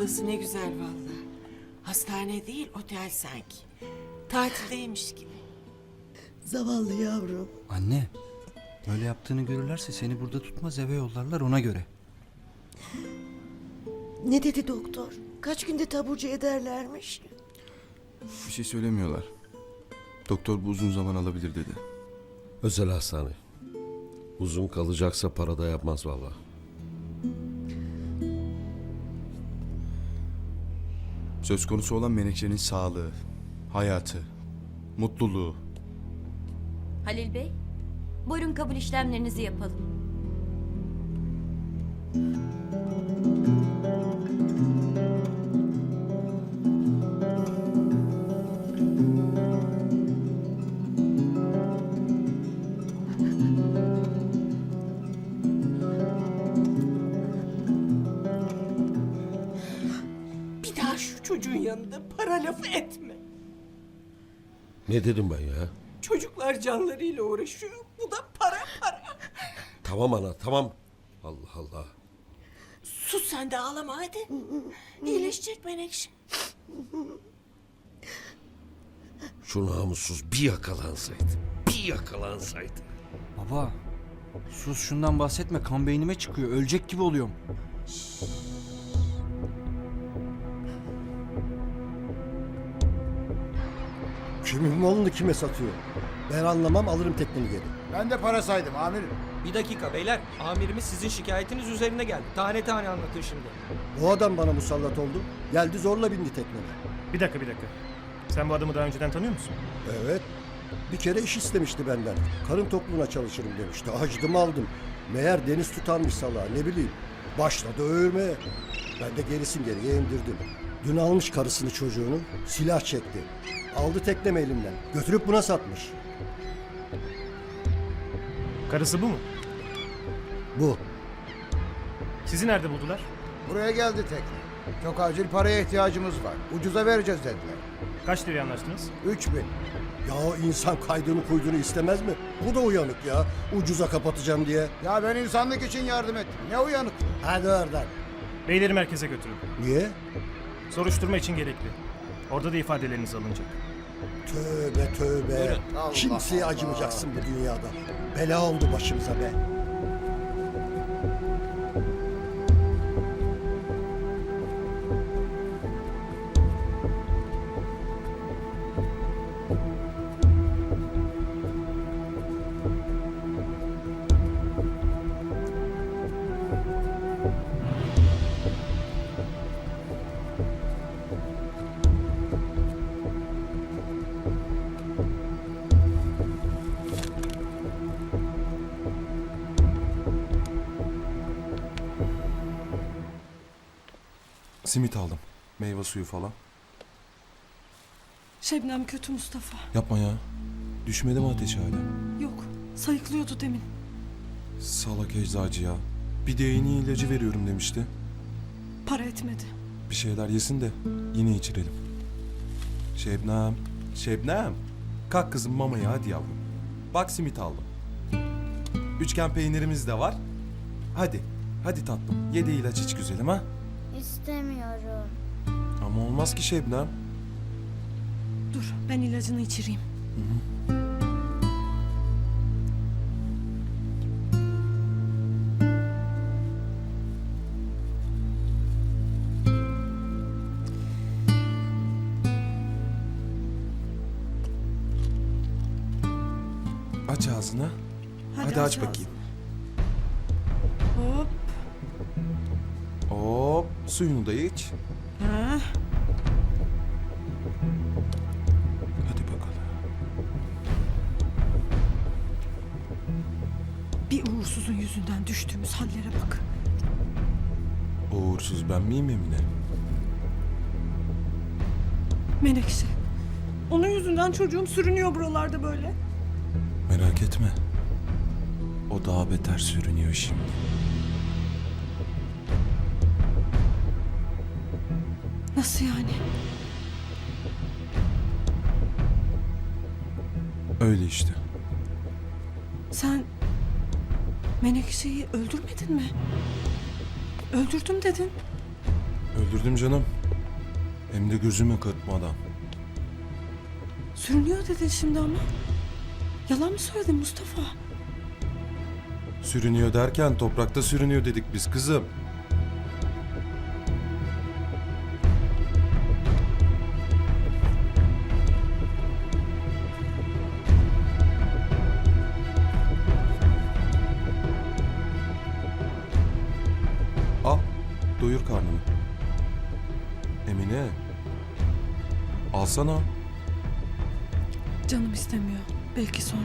Odası ne güzel vallahi. Hastane değil otel sanki. Tatildeymiş gibi. Zavallı yavrum. Anne, böyle yaptığını görürlerse seni burada tutmaz eve yollarlar ona göre. Ne dedi doktor? Kaç günde taburcu ederlermiş? Bir şey söylemiyorlar. Doktor bu uzun zaman alabilir dedi. Özel hastane. Uzun kalacaksa para da yapmaz valla. Söz konusu olan Menekşe'nin sağlığı, hayatı, mutluluğu. Halil Bey, buyurun kabul işlemlerinizi yapalım. Çocuğun yanında para lafı etme. Ne dedim ben ya? Çocuklar canlarıyla uğraşıyor. Bu da para para. Tamam ana tamam. Allah Allah. Sus sen de ağlama hadi. İyileşecek Menekşe. Şu namussuz bir yakalansaydı. Bir yakalansaydı. Baba, sus şundan bahsetme kan beynime çıkıyor. Ölecek gibi oluyorum. Kimin malını kime satıyor? Ben anlamam alırım tekneni geri. Ben de para saydım amirim. Bir dakika beyler. Amirimiz sizin şikayetiniz üzerine geldi. Tane tane anlatın şimdi. Bu adam bana musallat oldu. Geldi zorla bindi tekneme. Bir dakika bir dakika. Sen bu adamı daha önceden tanıyor musun? Evet. Bir kere iş istemişti benden. Karın tokluğuna çalışırım demişti. Acıdım aldım. Meğer deniz tutarmış salağı ne bileyim. Başladı övmeye. Ben de gerisin geriye indirdim. Dün almış karısını çocuğunu. Silah çekti. Aldı teknemi elimden. Götürüp buna satmış. Karısı bu mu? Bu. Sizi nerede buldular? Buraya geldi tekne. Çok acil paraya ihtiyacımız var. Ucuza vereceğiz dediler. Kaç liraya anlaştınız? 3000. Ya insan kaydını kuyduğunu istemez mi? Bu da uyanık ya. Ucuza kapatacağım diye. Ya ben insanlık için yardım ettim. Ne uyanık. Hadi oradan. Beyleri merkeze götürün. Niye? Soruşturma için gerekli. Orada da ifadeleriniz alınacak. Tövbe tövbe. Allah Kimseye Allah. acımayacaksın bu dünyada. Bela oldu başımıza be. Simit aldım. Meyve suyu falan. Şebnem kötü Mustafa. Yapma ya. Düşmedi mi ateşi hala? Yok, sayıklıyordu demin. Salak eczacı ya. Bir de yeni ilacı veriyorum demişti. Para etmedi. Bir şeyler yesin de yine içirelim. Şebnem. Şebnem. Kalk kızım mamaya hadi yavrum. Bak simit aldım. Üçgen peynirimiz de var. Hadi. Hadi tatlım. Ye de ilaç iç güzelim ha. İstemiyorum. Ama olmaz ki Şebnem. Dur, ben ilacını içireyim. Aç ağzını. Hadi, aç bakayım. Hop. Hop. Suyunu da iç. Ha. Hadi bakalım. Bir uğursuzun yüzünden düştüğümüz hallere bak. Uğursuz ben miyim Emine? Menekşe. Onun yüzünden çocuğum sürünüyor buralarda böyle. Merak etme. O daha beter sürünüyor şimdi. Nasıl yani? Öyle işte. Sen Menekşe'yi öldürmedin mi? Öldürdüm dedin. Öldürdüm canım. Hem de gözümü kırpmadan. Sürünüyor dedin şimdi ama. Yalan mı söyledin Mustafa? Sürünüyor derken toprakta sürünüyor dedik biz kızım. Al, doyur karnını. Emine. Alsana. Canım istemiyor. Belki sonra.